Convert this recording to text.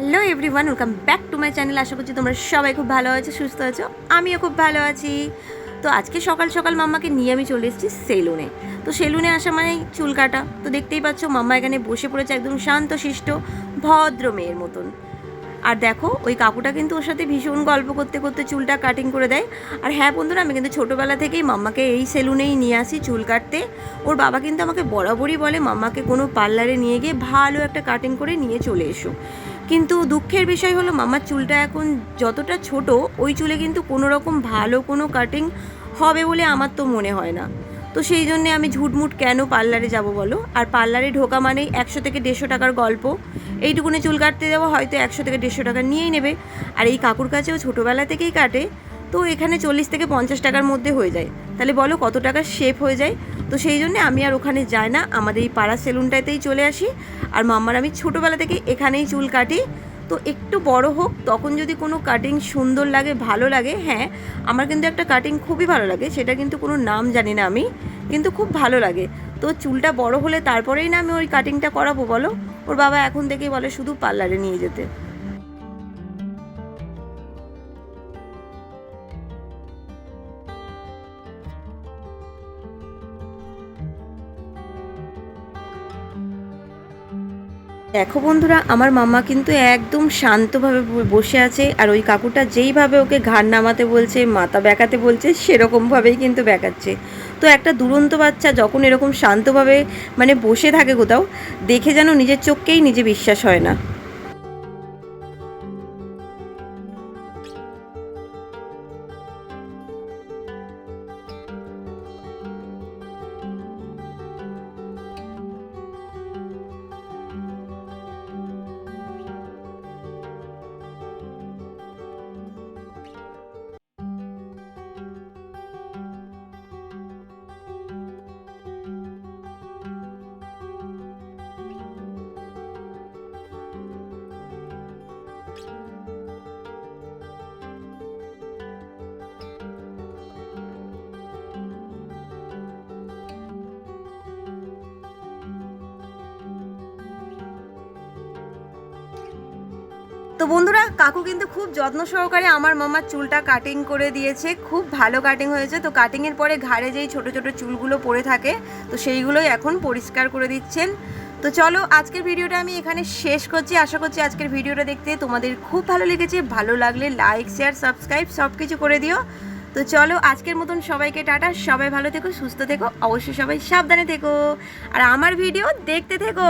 Hello everyone welcome back to my channel আশা করছি তোমরা সবাই খুব ভালো আছো, সুস্থ আছো। আমিও খুব ভালো আছি। তো আজকে সকাল সকাল মাম্মাকে নিয়ে আমি চলে এসেছি সেলুনে। তো সেলুনে আসা মানে চুল কাটা। তো দেখতেই পাচ্ছ, মাম্মা এখানে বসে পড়েছে একদম শান্ত শিষ্ট ভদ্র মেয়ের মতন। আর দেখো, ওই কাকুটা কিন্তু ওর সাথে ভীষণ গল্প করতে করতে চুলটা কাটিং করে দেয়। আর হ্যাঁ বন্ধুরা, আমি কিন্তু ছোটোবেলা থেকেই মাম্মাকে এই সেলুনেই নিয়ে আসি চুল কাটতে। ওর বাবা কিন্তু আমাকে বরাবরই বলে, মাম্মাকে কোনো পার্লারে নিয়ে গিয়ে ভালো একটা কাটিং করে নিয়ে চলে এসো। কিন্তু দুঃখের বিষয় হলো মামার চুলটা এখন যতটা ছোট, ওই চুলে কিন্তু কোনো রকম ভালো কোনো কাটিং হবে বলে আমার তো মনে হয় না। তো সেই জন্যে আমি ঝুটমুট কেন পার্লারে যাব বলো? আর পার্লারে ঢোকা মানেই একশো থেকে দেড়শো টাকার গল্প। এইটুকুনি চুল কাটতে যাব হয়তো একশো থেকে দেড়শো টাকা নিয়েই নেবে। আর এই কাকুর কাছেও ছোটোবেলা থেকেই কাটে, তো এখানে চল্লিশ থেকে পঞ্চাশ টাকার মধ্যে হয়ে যায়। তাহলে বলো কত টাকা শেপ হয়ে যায়? তো সেই জন্যে আমি আর ওখানে যাই না। আমাদের এই পাড়া সেলুনটাতেই চলে আসি। আর মাম্মার আমি ছোটোবেলা থেকে এখানেই চুল কাটি। তো একটু বড় হোক, তখন যদি কোনো কাটিং সুন্দর লাগে, ভালো লাগে হ্যাঁ আমার কিন্তু একটা কাটিং খুবই ভালো লাগে, সেটা কিন্তু কোনো নাম জানি না আমি, কিন্তু খুব ভালো লাগে। তো চুলটা বড় হলে তারপরেই না আমি ওই কাটিংটা করাবো, বলো? ওর বাবা এখন থেকেই বলে শুধু পার্লারে নিয়ে যেতে। দেখো বন্ধুরা, আমার মাম্মা কিন্তু একদম শান্তভাবে বসে আছে আর ওই কাকুটা যেইভাবে ওকে ঘাড় নামাতে বলছে, মাথা ব্যাকাতে বলছে, সেরকমভাবেই কিন্তু ব্যাকাচ্ছে। তো একটা দুরন্ত বাচ্চা যখন এরকম শান্তভাবে মানে বসে থাকে কোথাও, দেখে যেন নিজের চোখকেই নিজে বিশ্বাস হয় না। তো বন্ধুরা, কাকু কিন্তু খুব যত্ন সহকারে আমার মামার চুলটা কাটিং করে দিয়েছে। খুব ভালো কাটিং হয়েছে। তো কাটিংয়ের পরে ঘাড়ে যেই ছোট ছোট চুলগুলো পড়ে থাকে, তো সেইগুলোই এখন পরিষ্কার করে দিচ্ছেন। তো চলো, আজকের ভিডিওটা আমি এখানে শেষ করছি। আশা করছি আজকের ভিডিওটা দেখতে তোমাদের খুব ভালো লেগেছে। ভালো লাগলে লাইক শেয়ার সাবস্ক্রাইব সব কিছু করে দিও। তো চলো, আজকের মতন সবাইকে টাটা। সবাই ভালো থেকো, সুস্থ থেকো। অবশ্যই সবাই সাবধানে থেকো। আর আমার ভিডিও দেখতে থেকো।